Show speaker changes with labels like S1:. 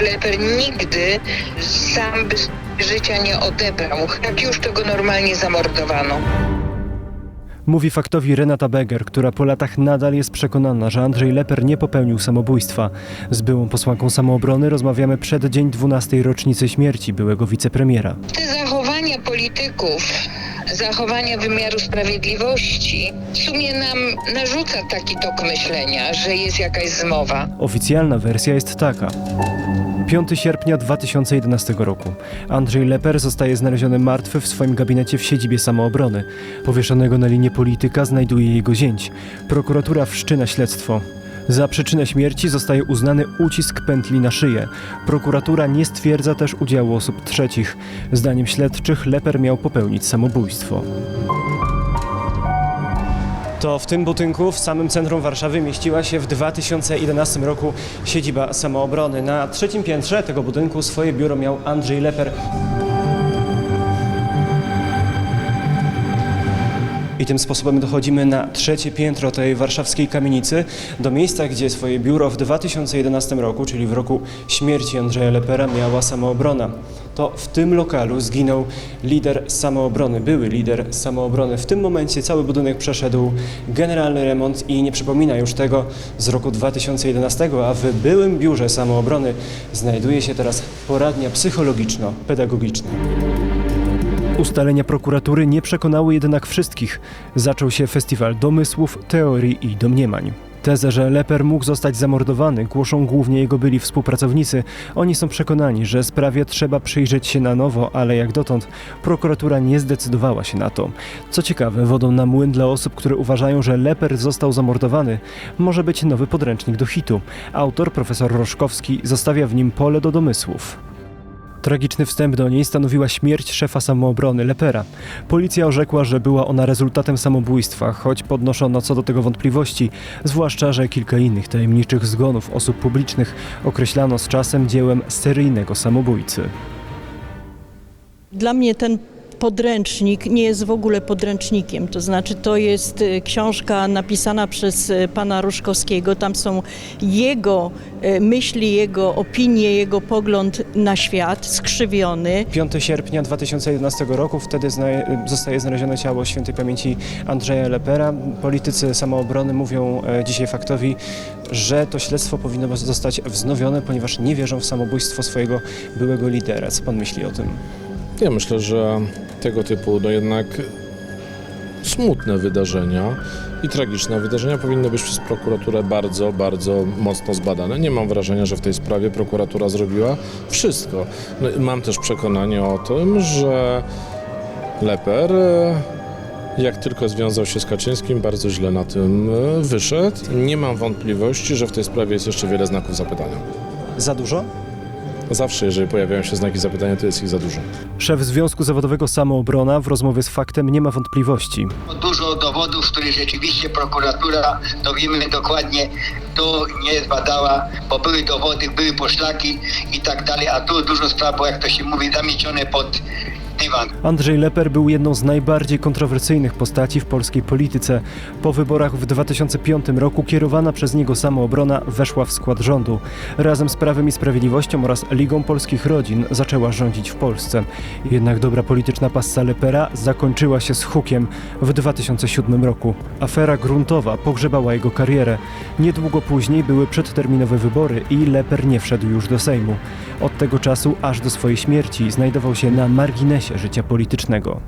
S1: Leper nigdy sam by życia nie odebrał, jak już tego normalnie zamordowano.
S2: Mówi faktowi Renata Beger, która po latach nadal jest przekonana, że Andrzej Leper nie popełnił samobójstwa. Z byłą posłanką samoobrony rozmawiamy przed dzień 12. rocznicy śmierci byłego wicepremiera.
S1: Te zachowania polityków, zachowania wymiaru sprawiedliwości w sumie nam narzuca taki tok myślenia, że jest jakaś zmowa.
S2: Oficjalna wersja jest taka. 5 sierpnia 2011 roku. Andrzej Leper zostaje znaleziony martwy w swoim gabinecie w siedzibie samoobrony. Powieszonego na linie polityka znajduje jego zięć. Prokuratura wszczyna śledztwo. Za przyczynę śmierci zostaje uznany ucisk pętli na szyję. Prokuratura nie stwierdza też udziału osób trzecich. Zdaniem śledczych Leper miał popełnić samobójstwo. To w tym budynku w samym centrum Warszawy mieściła się w 2011 roku siedziba samoobrony. Na trzecim piętrze tego budynku swoje biuro miał Andrzej Leper. I tym sposobem dochodzimy na trzecie piętro tej warszawskiej kamienicy, do miejsca, gdzie swoje biuro w 2011 roku, czyli w roku śmierci Andrzeja Lepera, miała samoobrona. To w tym lokalu zginął lider samoobrony, były lider samoobrony. W tym momencie cały budynek przeszedł generalny remont i nie przypomina już tego z roku 2011, a w byłym biurze samoobrony znajduje się teraz poradnia psychologiczno-pedagogiczna. Ustalenia prokuratury nie przekonały jednak wszystkich. Zaczął się festiwal domysłów, teorii i domniemań. Tezę, że Leper mógł zostać zamordowany, głoszą głównie jego byli współpracownicy. Oni są przekonani, że sprawie trzeba przyjrzeć się na nowo, ale jak dotąd prokuratura nie zdecydowała się na to. Co ciekawe, wodą na młyn dla osób, które uważają, że Leper został zamordowany, może być nowy podręcznik do hitu. Autor, profesor Roszkowski, zostawia w nim pole do domysłów. Tragiczny wstęp do niej stanowiła śmierć szefa samoobrony Lepera. Policja orzekła, że była ona rezultatem samobójstwa, choć podnoszono co do tego wątpliwości, zwłaszcza, że kilka innych tajemniczych zgonów osób publicznych określano z czasem dziełem seryjnego samobójcy.
S3: Dla mnie ten podręcznik nie jest w ogóle podręcznikiem, to znaczy to jest e, książka napisana przez e, pana Ruszkowskiego, tam są jego e, myśli, jego opinie, jego pogląd na świat skrzywiony.
S2: 5 sierpnia 2011 roku, wtedy zostaje znalezione ciało świętej pamięci Andrzeja Lepera. Politycy samoobrony mówią e, dzisiaj faktowi, że to śledztwo powinno zostać wznowione, ponieważ nie wierzą w samobójstwo swojego byłego lidera. Co pan myśli o tym?
S4: Ja myślę, że tego typu no jednak smutne wydarzenia i tragiczne wydarzenia powinny być przez prokuraturę bardzo, bardzo mocno zbadane. Nie mam wrażenia, że w tej sprawie prokuratura zrobiła wszystko. No, mam też przekonanie o tym, że Leper e, jak tylko związał się z Kaczyńskim, bardzo źle na tym e, wyszedł. Nie mam wątpliwości, że w tej sprawie jest jeszcze wiele znaków zapytania.
S2: Za dużo?
S4: Zawsze, jeżeli pojawiają się znaki zapytania, to jest ich za dużo.
S2: Szef Związku Zawodowego Samoobrona w rozmowie z faktem nie ma wątpliwości.
S5: dużo dowodów, które rzeczywiście prokuratura, to wiemy dokładnie, tu nie zbadała, bo były dowody, były poszlaki i tak dalej, a tu dużo spraw było, jak to się mówi, zamiecione pod
S2: Andrzej Leper był jedną z najbardziej kontrowersyjnych postaci w polskiej polityce. Po wyborach w 2005 roku kierowana przez niego samoobrona weszła w skład rządu. Razem z Prawem i Sprawiedliwością oraz Ligą Polskich Rodzin zaczęła rządzić w Polsce. Jednak dobra polityczna passa Lepera zakończyła się z hukiem w 2007 roku. Afera gruntowa pogrzebała jego karierę. Niedługo później były przedterminowe wybory i Leper nie wszedł już do Sejmu. Od tego czasu aż do swojej śmierci znajdował się na marginesie życia politycznego.